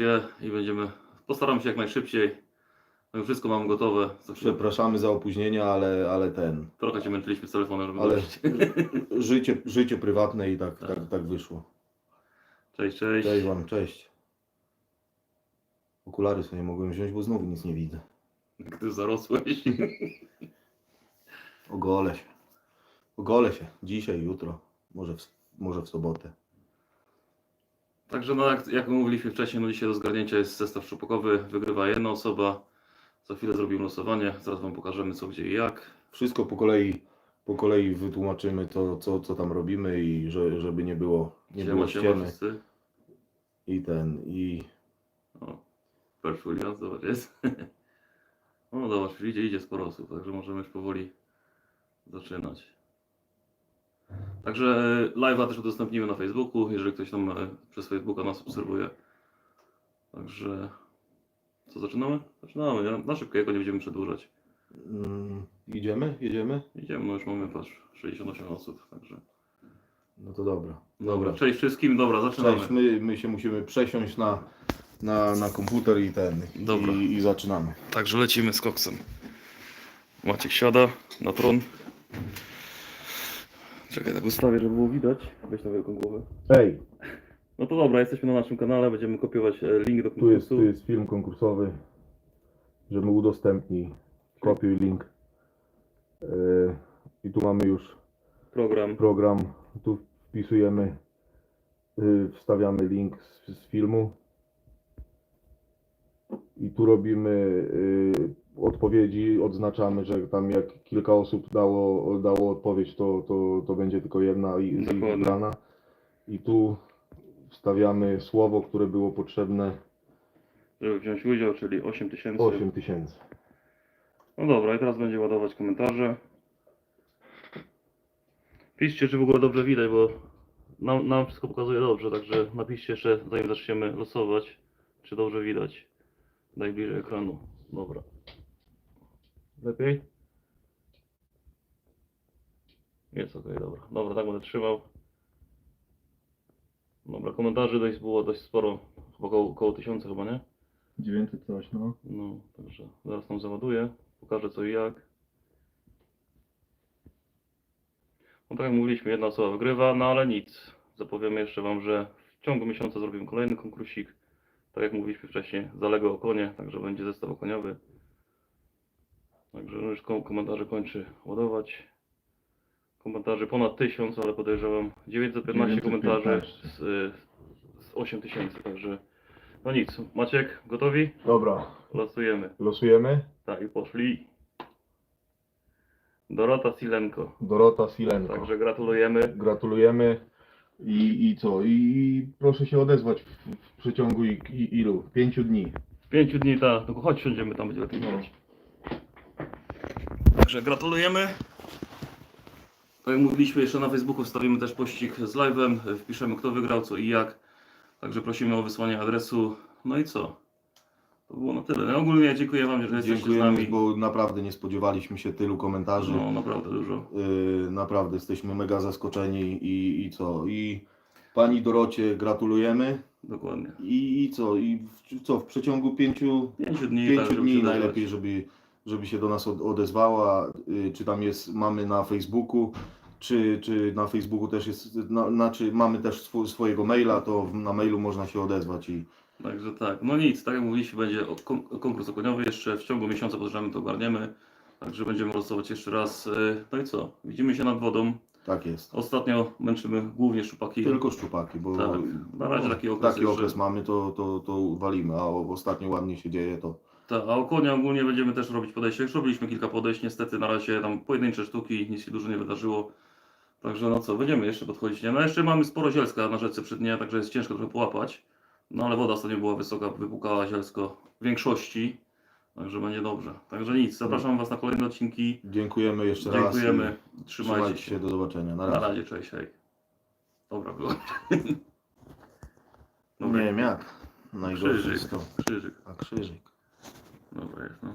dwie i będziemy, postaramy się jak najszybciej. No już wszystko mam gotowe. Przepraszamy za opóźnienia, ale, ale ten. Trochę cię męczyliśmy z telefonem, żeby Ale dojść. życie, życie prywatne i tak, Tak. tak, tak wyszło. Cześć, cześć. Cześć wam, cześć. Okulary sobie nie mogłem wziąć, bo znowu nic nie widzę. Ty zarosłeś. Ogolę się. Ogolę się. Dzisiaj, jutro. Może w, może w sobotę. Także no jak, jak mówiliśmy wcześniej, no dzisiaj do zgarnięcia jest zestaw szczupakowy. Wygrywa jedna osoba. Za chwilę zrobimy losowanie. Zaraz wam pokażemy co, gdzie i jak. Wszystko po kolei, po kolei wytłumaczymy to, co, co tam robimy i że, żeby nie było, nie Siema, było siema ściemy. wszyscy. I ten, i O, Williams, zobacz jest. O, zobacz, idzie, idzie sporo osób, także możemy już powoli zaczynać. Także live'a też udostępnimy na Facebooku, jeżeli ktoś tam e, przez Facebooka nas obserwuje. Także co, zaczynamy? Zaczynamy, ja na szybkiego nie będziemy przedłużać. mm, idziemy? Jedziemy? Idziemy, no już mamy patrz, 68 osób, także. No to dobra. Dobra, cześć wszystkim, dobra, zaczynamy. Cześć, my, my się musimy przesiąść na, na, na komputer i ten. Dobra. I, I zaczynamy. Także lecimy z koksem. Maciek siada na tron. Czekaj, tak ustawię, żeby było widać. Weź na wielką głowę. Ej, No to dobra, jesteśmy na naszym kanale, będziemy kopiować e, link do tu jest, konkursu. tu jest film konkursowy, że my udostępnij, kopiuj link. Yy, I tu mamy już Program. program, tu wpisujemy, yy, wstawiamy link z, z filmu. I tu robimy yy, odpowiedzi, odznaczamy, że tam jak kilka osób dało, dało odpowiedź, to, to, to będzie tylko jedna i, wybrana. I tu wstawiamy słowo, które było potrzebne Żeby wziąć udział, czyli 8000. 8 tysięcy. No dobra, i teraz będzie ładować komentarze. Piszcie, czy w ogóle dobrze widać, bo nam, nam wszystko pokazuje dobrze, także napiszcie jeszcze, zanim zaczniemy losować, czy dobrze widać. Daj bliżej ekranu. Dobra. Lepiej? Jest ok, dobra. Dobra, tak będę trzymał. Dobra, komentarzy dość było dość sporo, chyba około, około tysiąca chyba, nie? 900 coś, no. No, także zaraz tam załaduję, pokażę co i jak. No tak jak mówiliśmy, jedna osoba wygrywa, no ale nic. Zapowiemy jeszcze Wam, że w ciągu miesiąca zrobimy kolejny konkursik. Tak jak mówiliśmy wcześniej, zaległo o konie, także będzie zestaw okoniowy. Także już kom- komentarze kończy ładować. Komentarzy ponad 1000, ale podejrzewam 915 komentarzy 915. z, z 8000, także no nic. Maciek, gotowi? Dobra, Losujemy. losujemy. Tak, i poszli. Dorota Silenko. Dorota Silenko. Także gratulujemy. Gratulujemy. I, I co? I proszę się odezwać w, w przeciągu i, i, ilu? Pięciu dni. W pięciu dni ta. Tylko chodź, siądziemy tam, będzie lepiej widać. Także gratulujemy. Tak jak mówiliśmy, jeszcze na Facebooku wstawimy też pościg z live'em. Wpiszemy kto wygrał, co i jak. Także prosimy o wysłanie adresu. No i co? To było na tyle. No, ogólnie dziękuję Wam, że jesteście z Dziękujemy, nami. bo naprawdę nie spodziewaliśmy się tylu komentarzy. No naprawdę dużo. Yy, naprawdę jesteśmy mega zaskoczeni i, i co? I pani Dorocie gratulujemy. Dokładnie. I, i co? I w, co? W przeciągu pięciu, Pięciu dni. pięciu tak, żeby dni się najlepiej, żeby, żeby się do nas od, odezwała. Yy, czy tam jest, mamy na Facebooku, czy, czy na Facebooku też jest, na, znaczy mamy też swo, swojego maila, to w- na mailu można się odezwać i Także tak, no nic, tak jak mówiliśmy, będzie konkurs okoniowy jeszcze w ciągu miesiąca podejrzewamy to ogarniemy. Także będziemy losować jeszcze raz. y, No i co? Widzimy się nad wodą. tak jest. Ostatnio męczymy głównie szupaki. Tylko szczupaki, bo Tak, na razie taki okres taki okres mamy, to, to, to walimy, a ostatnio ładnie się dzieje, to Ta, a o konia ogólnie będziemy też robić podejście. Już robiliśmy kilka podejść, niestety na razie tam pojedyncze sztuki, nic się dużo nie wydarzyło. Także no co, będziemy jeszcze podchodzić. Nie? No jeszcze mamy sporo zielska na rzece przy dnie, także jest ciężko trochę połapać. No ale woda ostatnio była wysoka, wypukała zielsko w większości. Także będzie dobrze. Także nic, zapraszam Was na kolejne odcinki. dziękujemy jeszcze Dziękujemy. raz. i Trzymajcie się. się, do zobaczenia. Na Na razie. razie, cześć, hej. Dobra było. Nie wiem jak. Najgorsze Krzyżyk, krzyżyk. A krzyżyk. Dobra jest, no.